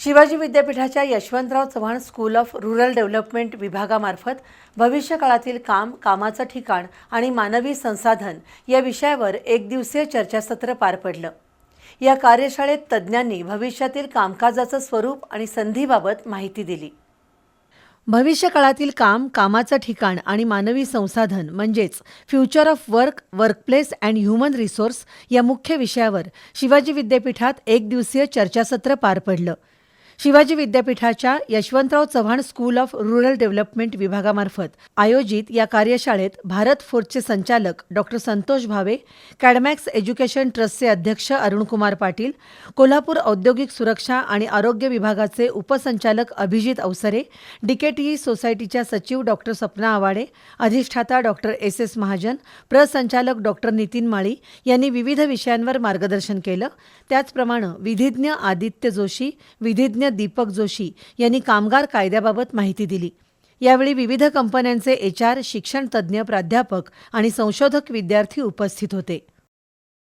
शिवाजी विद्यापीठाच्या Yashwantrao Chavan school of rural development विभागामार्फत भविष्यकाळातील काम कामाचं ठिकाण आणि मानवी संसाधन या विषयावर एक दिवसीय चर्चासत्र पार पडलं. या कार्यशाळेत तज्ज्ञांनी भविष्यातील कामकाजाचं स्वरूप आणि संधीबाबत माहिती दिली. भविष्यकाळातील काम कामाचं ठिकाण आणि मानवी संसाधन म्हणजेच future of work workplace and human resource या मुख्य विषयावर शिवाजी विद्यापीठात एक दिवसीय चर्चासत्र पार पडलं. शिवाजी विद्यापीठाच्या Yashwantrao Chavan school of rural development विभागामार्फत आयोजित या कार्यशाळेत भारत फोर्सचे संचालक doctor Santosh Bhave Cadmax education ट्रस्टचे अध्यक्ष अरुणकुमार पाटील कोल्हापूर औद्योगिक सुरक्षा आणि आरोग्य विभागाचे उपसंचालक अभिजित अवसरे डीकेटीई सोसायटीच्या सचिव डॉक्टर सपना आवाडे अधिष्ठाता डॉक्टर एस एस महाजन प्रसंचालक डॉक्टर नितीन माळी यांनी विविध विषयांवर मार्गदर्शन केलं. त्याचप्रमाणे विधिज्ञ आदित्य जोशी विधिज्ञ दीपक जोशी यांनी कामगार कायद्याबाबत माहिती दिली. यावेळी विविध कंपन्यांचे एचआर शिक्षण शिक्षणतज्ज्ञ प्राध्यापक आणि संशोधक विद्यार्थी उपस्थित होते.